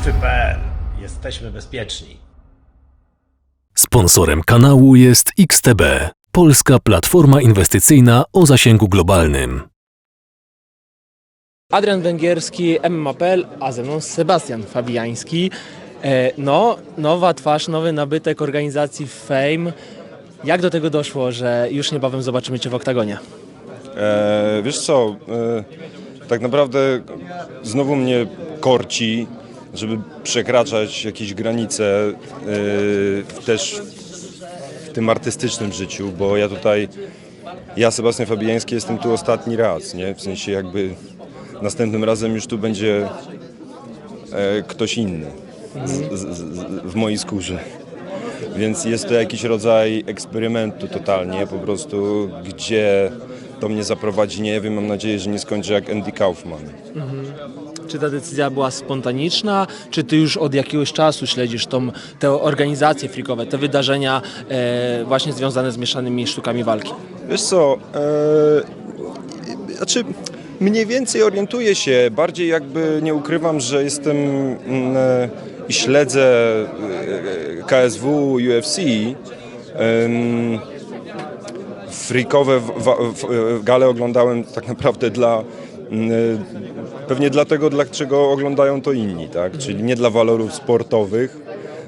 Strefy.pl. Jesteśmy bezpieczni. Sponsorem kanału jest XTB, polska platforma inwestycyjna o zasięgu globalnym. Adrian Węgierski, MMAPL, a ze mną Sebastian Fabiański. E, No, nowa twarz, nowy nabytek organizacji Fame. Jak do tego doszło, że już niebawem zobaczymy Cię w oktagonie? E, wiesz co, e, tak naprawdę znowu mnie korci, żeby przekraczać jakieś granice e, też w tym artystycznym życiu, bo ja tutaj, ja Sebastian Fabiański jestem tu ostatni raz, nie? W sensie jakby następnym razem już tu będzie e, ktoś inny z, z, z, w mojej skórze. Więc jest to jakiś rodzaj eksperymentu totalnie, po prostu gdzie to mnie zaprowadzi, nie wiem, mam nadzieję, że nie skończę jak Andy Kaufman. Czy ta decyzja była spontaniczna, czy Ty już od jakiegoś czasu śledzisz tą, te organizacje frikowe, te wydarzenia e, właśnie związane z mieszanymi sztukami walki? Wiesz co, e, znaczy mniej więcej orientuję się, bardziej jakby nie ukrywam, że jestem mm, e, i śledzę e, KSW, UFC. em, Wa- w- gale oglądałem tak naprawdę dla mm, e, pewnie dlatego, dlaczego oglądają to inni, tak? Czyli nie dla walorów sportowych,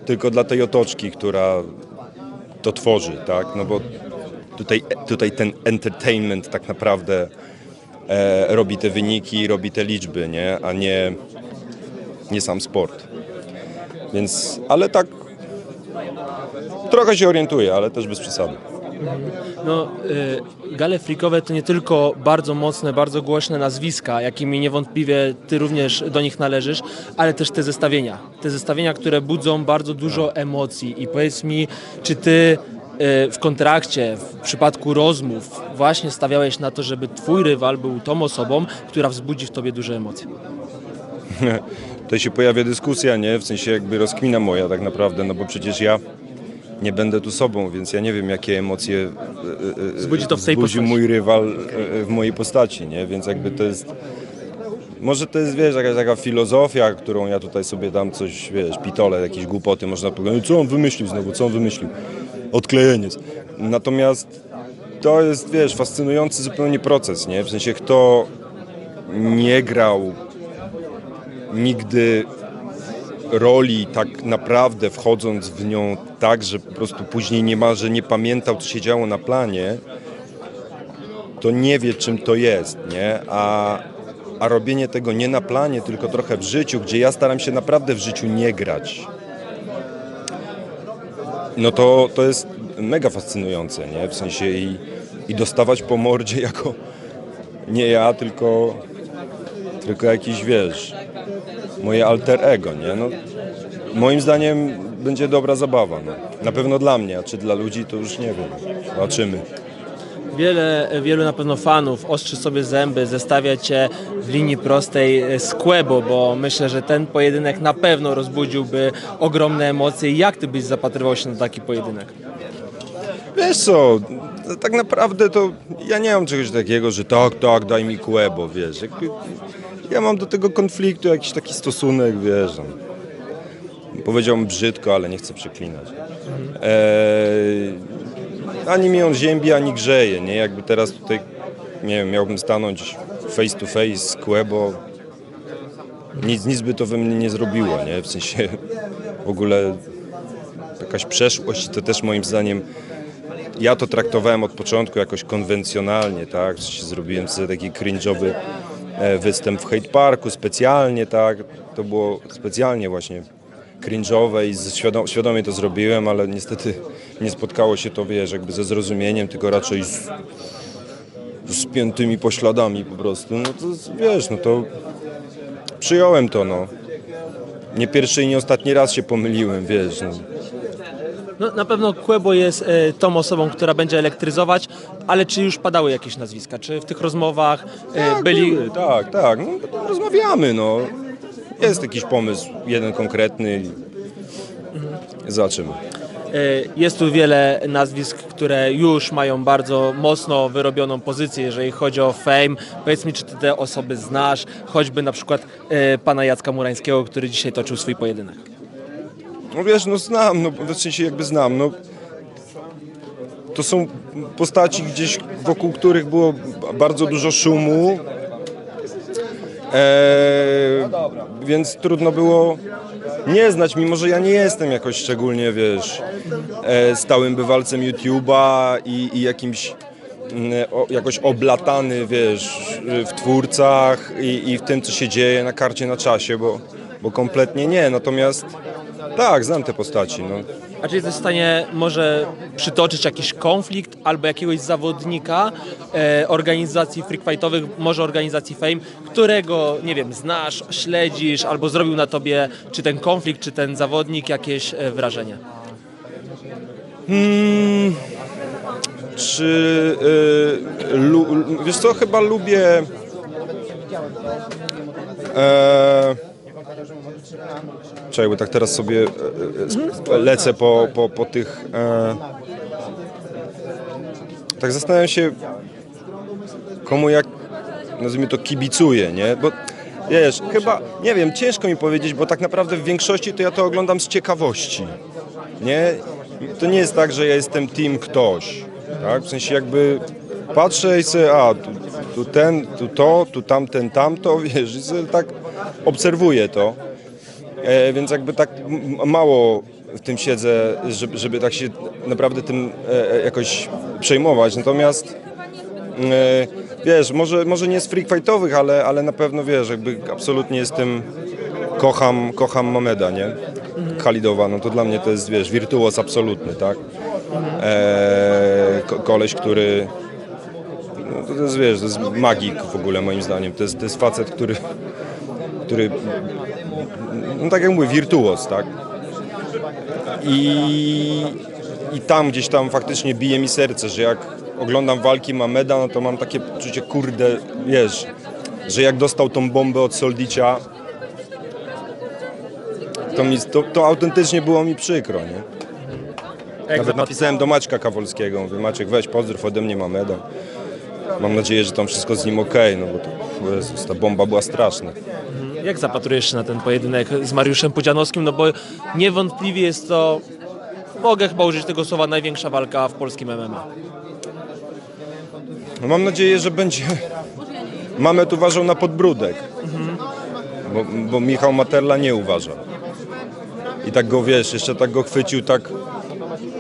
tylko dla tej otoczki, która to tworzy, tak? No bo tutaj, tutaj ten entertainment tak naprawdę e, robi te wyniki, robi te liczby, nie? A nie, nie sam sport. Więc, ale tak trochę się orientuję, ale też bez przesady. No, y, gale frikowe to nie tylko bardzo mocne, bardzo głośne nazwiska, jakimi niewątpliwie ty również do nich należysz, ale też te zestawienia. Te zestawienia, które budzą bardzo dużo emocji. I powiedz mi, czy ty y, w kontrakcie, w przypadku rozmów, właśnie stawiałeś na to, żeby twój rywal był tą osobą, która wzbudzi w tobie duże emocje? Tutaj się pojawia dyskusja, nie? W sensie jakby rozkmina moja tak naprawdę, no bo przecież ja nie będę tu sobą, więc ja nie wiem, jakie emocje e, e, Wzbudzi to w tej postaci. mój rywal e, w mojej postaci, nie? Więc jakby to jest... Może to jest, wiesz, jakaś taka filozofia, którą ja tutaj sobie dam coś, wiesz, pitole, jakieś głupoty, można powiedzieć, co on wymyślił znowu, co on wymyślił? Odklejeniec. Natomiast to jest, wiesz, fascynujący zupełnie proces, nie? W sensie, kto nie grał nigdy roli tak naprawdę wchodząc w nią tak, że po prostu później niemalże nie pamiętał, co się działo na planie, to nie wie, czym to jest, nie? A, a robienie tego nie na planie, tylko trochę w życiu, gdzie ja staram się naprawdę w życiu nie grać, no to, to jest mega fascynujące, nie? W sensie i, i dostawać po mordzie jako nie ja, tylko, tylko jakiś, wiesz, moje alter ego, nie? No, moim zdaniem będzie dobra zabawa, no. Na pewno dla mnie, a czy dla ludzi to już nie wiem. Zobaczymy. Wiele, wielu na pewno fanów ostrzy sobie zęby, zestawia cię w linii prostej z Quebo, bo myślę, że ten pojedynek na pewno rozbudziłby ogromne emocje. Jak ty byś zapatrywał się na taki pojedynek? Wiesz co, tak naprawdę to ja nie mam czegoś takiego, że tak, tak, daj mi kłebo, wiesz. Jakby, ja mam do tego konfliktu jakiś taki stosunek, wiesz. no. Powiedziałbym brzydko, ale nie chcę przeklinać. Eee, ani mnie on ziębi, ani grzeje, nie? Jakby teraz tutaj, nie wiem, miałbym stanąć face to face z Kłebo, nic, nic by to we mnie nie zrobiło, nie? W sensie w ogóle jakaś przeszłość, to też moim zdaniem ja to traktowałem od początku jakoś konwencjonalnie, tak? Zrobiłem sobie taki cringe'owy występ w Hate Parku specjalnie, tak? To było specjalnie właśnie cringe'owe i świadomie to zrobiłem, ale niestety nie spotkało się to, wiesz, jakby ze zrozumieniem, tylko raczej z, z piętymi pośladami po prostu. No to wiesz, no to przyjąłem to, no. Nie pierwszy i nie ostatni raz się pomyliłem, wiesz. No. No, na pewno Quebo jest e, tą osobą, która będzie elektryzować, ale czy już padały jakieś nazwiska? Czy w tych rozmowach e, byli... były, tak, tak. No, to rozmawiamy, no. Jest jakiś pomysł, jeden konkretny i zobaczymy. Jest tu wiele nazwisk, które już mają bardzo mocno wyrobioną pozycję, jeżeli chodzi o fame. Powiedz mi, czy ty te osoby znasz, choćby na przykład e, pana Jacka Murańskiego, który dzisiaj toczył swój pojedynek. No wiesz, no znam, no w sensie jakby znam, no to są postaci gdzieś wokół których było bardzo dużo szumu, e, więc trudno było nie znać, mimo że ja nie jestem jakoś szczególnie, wiesz, e, stałym bywalcem YouTube'a i, i jakimś mm, o, jakoś oblatany, wiesz, w twórcach i, i w tym, co się dzieje na karcie na czasie, bo, bo kompletnie nie. Natomiast tak, znam te postaci. No. A czy jesteś w stanie może przytoczyć jakiś konflikt albo jakiegoś zawodnika e, organizacji freak fightowych, może organizacji Fame, którego, nie wiem, znasz, śledzisz albo zrobił na tobie, czy ten konflikt, czy ten zawodnik jakieś e, wrażenie? Czy y, lu, wiesz co, chyba lubię. E, czekaj, bo tak teraz sobie e, e, lecę po, po, po tych. E, tak zastanawiam się, komu jak nazwijmy to kibicuję, nie? Bo wiesz, chyba, nie wiem, ciężko mi powiedzieć, bo tak naprawdę w większości to ja to oglądam z ciekawości. Nie? To nie jest tak, że ja jestem team ktoś. Tak? W sensie jakby patrzę i sobie, a tu, tu ten, tu to, tu tamten, tamto, wiesz, i tak obserwuję to. E, więc jakby tak mało w tym siedzę, żeby, żeby tak się naprawdę tym e, e, jakoś przejmować. Natomiast wiesz, może, może nie z freak fightowych, ale, ale na pewno wiesz, jakby absolutnie jestem, kocham, kocham Mameda, nie? Khalidowa, no to dla mnie to jest, wiesz, wirtuoz absolutny, tak? Ko, koleś, który, no to jest, wiesz, to jest magik w ogóle moim zdaniem. To jest, to jest facet, który, który, no tak jak mówię, wirtuoz, tak? I, I tam gdzieś tam faktycznie bije mi serce, że jak oglądam walki Mameda, no to mam takie poczucie, kurde, wiesz, że jak dostał tą bombę od Soldicia, to, mi, to, to autentycznie było mi przykro, nie? Nawet napisałem do Maćka Kawolskiego, mówię, Maciek weź pozdrów ode mnie Mameda. Mam nadzieję, że tam wszystko z nim ok, no bo to, Jezus, ta bomba była straszna. Jak zapatrujesz się na ten pojedynek z Mariuszem Pudzianowskim? No bo niewątpliwie jest to, mogę chyba użyć tego słowa, największa walka w polskim MMA. No mam nadzieję, że będzie Mamet uważał na podbródek, bo, bo Michał Materla nie uważa. I tak go, wiesz, jeszcze tak go chwycił, tak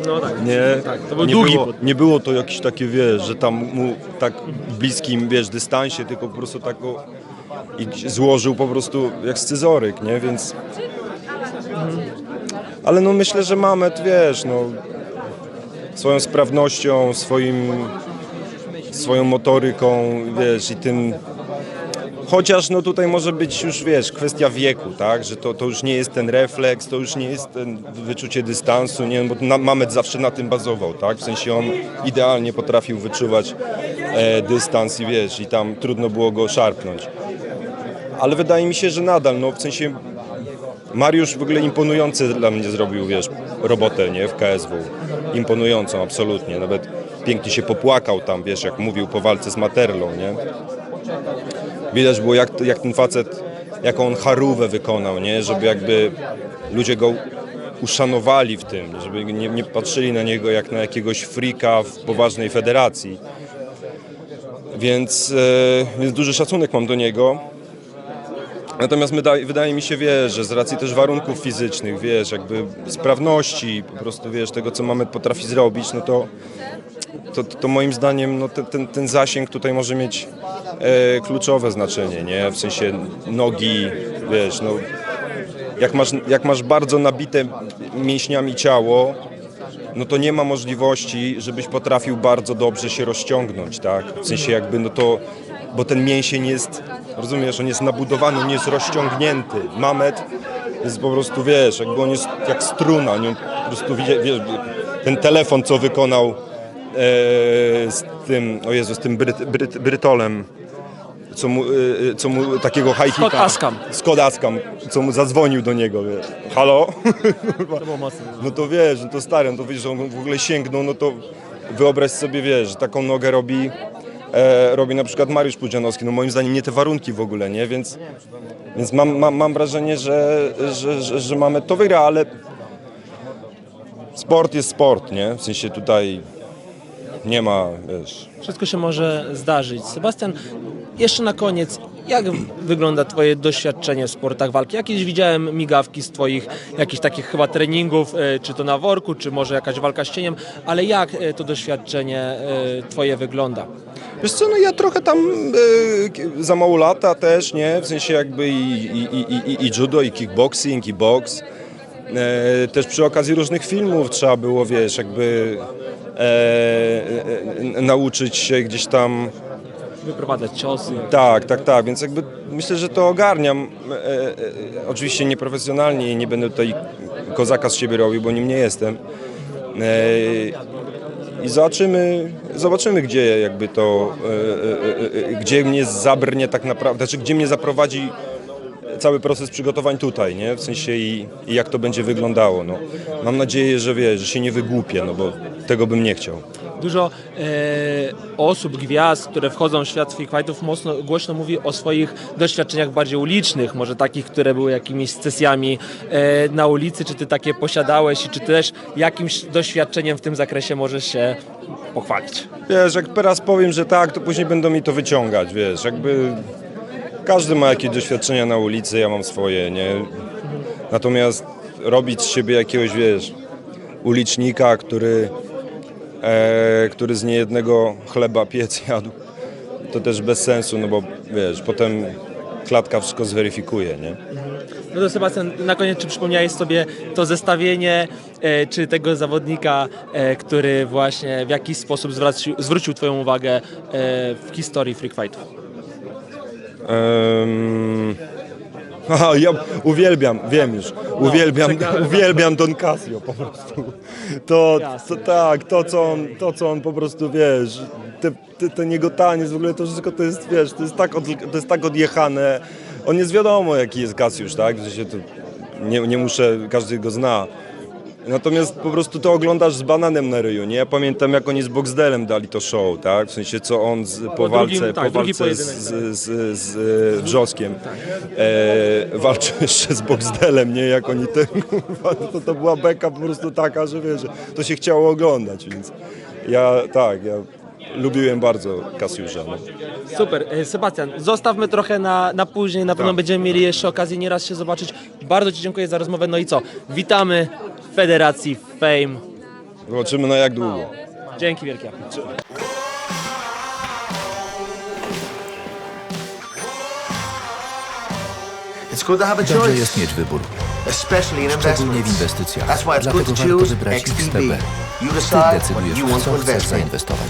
No tak. Nie, to był nie, długi było, nie było to jakieś takie, wiesz, że tam mu tak bliskim, wiesz, dystansie, tylko po prostu tak go i złożył po prostu jak scyzoryk, nie, więc... Ale no myślę, że Mamet, wiesz, no swoją sprawnością, swoim, swoją motoryką, wiesz, i tym... Chociaż no tutaj może być już, wiesz, kwestia wieku, tak, że to, to już nie jest ten refleks, to już nie jest ten wyczucie dystansu, nie, bo na, Mamet zawsze na tym bazował, tak, w sensie on idealnie potrafił wyczuwać e, dystans i wiesz, i tam trudno było go szarpnąć. Ale wydaje mi się, że nadal, no w sensie Mariusz w ogóle imponujący dla mnie zrobił, wiesz, robotę, nie, w KSW. Imponującą, absolutnie. Nawet pięknie się popłakał tam, wiesz, jak mówił po walce z Materlą, nie. Widać było, jak, jak ten facet, jaką on charówę wykonał, nie, żeby jakby ludzie go uszanowali w tym, żeby nie, nie patrzyli na niego jak na jakiegoś frika w poważnej federacji. Więc, e, więc duży szacunek mam do niego. Natomiast wydaje, mi się, wiesz, że z racji też warunków fizycznych, wiesz, jakby sprawności, po prostu, wiesz, tego, co Mamet potrafi zrobić, no to, to, to moim zdaniem no, ten, ten, ten zasięg tutaj może mieć e, kluczowe znaczenie, nie? W sensie nogi, wiesz, no, jak masz, jak masz bardzo nabite mięśniami ciało, no to nie ma możliwości, żebyś potrafił bardzo dobrze się rozciągnąć, tak? W sensie jakby, no to, bo ten mięsień jest, rozumiesz, on jest nabudowany, on jest rozciągnięty. Mamet jest po prostu, wiesz, jakby on jest jak struna, nie? po prostu widzisz, wiesz, ten telefon, co wykonał e, z tym, o Jezu, z tym bryt, bryt, brytolem, co mu, y, co mu takiego high Scott Askam. Scott Askam, co mu zadzwonił do niego, wiesz. Halo? To było mocne. No to wiesz, no to stary, no to wiesz, że on w ogóle sięgnął, no to wyobraź sobie, wiesz, że taką nogę robi, e, robi na przykład Mariusz Pudzianowski, no moim zdaniem nie te warunki w ogóle, nie, więc, więc mam, mam, mam wrażenie, że, że, że, że mamy to wygra, ale sport jest sport, nie, w sensie tutaj nie ma, wiesz, Wszystko się może zdarzyć. Sebastian, jeszcze na koniec, jak wygląda Twoje doświadczenie w sportach walki? Jakieś widziałem migawki z Twoich jakichś takich chyba treningów, e, czy to na worku, czy może jakaś walka z cieniem, ale jak e, to doświadczenie e, Twoje wygląda? Wiesz co, no ja trochę tam k- za mało lata też, nie? W sensie jakby i, i, i, i, judo, i kickboxing, i boks. E, też przy okazji różnych filmów trzeba było, wiesz, jakby e, e, e, nauczyć się gdzieś tam Wyprowadzać ciosy. tak, tak, tak, więc jakby myślę, że to ogarniam. E, oczywiście nieprofesjonalnie i nie będę tutaj kozaka z siebie robił, bo nim nie jestem. I zobaczymy, zobaczymy gdzie jakby to, e, e, e, gdzie mnie zabrnie tak naprawdę, znaczy gdzie mnie zaprowadzi cały proces przygotowań tutaj, nie? W sensie i, i jak to będzie wyglądało, no. Mam nadzieję, że wiesz, że się nie wygłupię, no bo tego bym nie chciał. Dużo e, osób, gwiazd, które wchodzą w świat freak fightów, mocno głośno mówi o swoich doświadczeniach bardziej ulicznych, może takich, które były jakimiś sesjami e, na ulicy. Czy ty takie posiadałeś i czy też jakimś doświadczeniem w tym zakresie możesz się pochwalić? Wiesz, jak teraz powiem, że tak, to później będą mi to wyciągać, wiesz, jakby każdy ma jakieś doświadczenia na ulicy, ja mam swoje, nie? Natomiast robić z siebie jakiegoś, wiesz, ulicznika, który, e, który z niejednego chleba piec jadł, to też bez sensu, no bo wiesz, potem klatka wszystko zweryfikuje, nie? No to Sebastian, na koniec, czy przypomniałeś sobie to zestawienie, e, czy tego zawodnika, e, który właśnie w jakiś sposób zwracił, zwrócił Twoją uwagę e, w historii freak fightów? Um, ja uwielbiam, wiem już, uwielbiam, czekałem. uwielbiam Don Casio po prostu. To, to tak, to co, on, to co on po prostu, wiesz, te, te, ten jego taniec, w ogóle to wszystko to jest, wiesz, to jest tak, od, to jest tak odjechane. On jest wiadomo jaki jest Kasiusz, tak, w sensie to nie, nie muszę, każdy go zna. Natomiast po prostu to oglądasz z bananem na ryju, nie? Ja pamiętam jak oni z Boxdelem dali to show, tak? W sensie co on z, po drugim- walce, tak, po walce z, pojedynek, z, z, z e, Wrzoskiem e, walczył jeszcze z Boxdelem, nie? Jak oni te, kurwa, to, to była beka po prostu taka, że wiesz, że to się chciało oglądać, więc ja tak, ja lubiłem bardzo Kasiusza. No. Super. E, Sebastian, zostawmy trochę na, na później, na pewno Tak. będziemy mieli jeszcze okazję nieraz się zobaczyć. Bardzo Ci dziękuję za rozmowę. No i co? Witamy Federacji Fame. Zobaczymy na jak długo. Dzięki wielkie. It's good to have a Dobrze choice, jest mieć wybór, especially in szczególnie w investments. inwestycjach. That's why it's good Dlatego to warto choose wybrać XTB. XTB. You Ty decide what decydujesz, you w want to co chcesz invest in. zainwestować.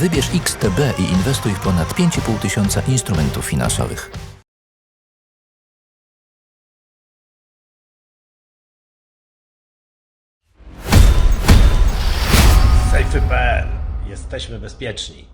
Wybierz XTB i inwestuj w ponad 5,5 tysiąca instrumentów finansowych. Jesteśmy bezpieczni.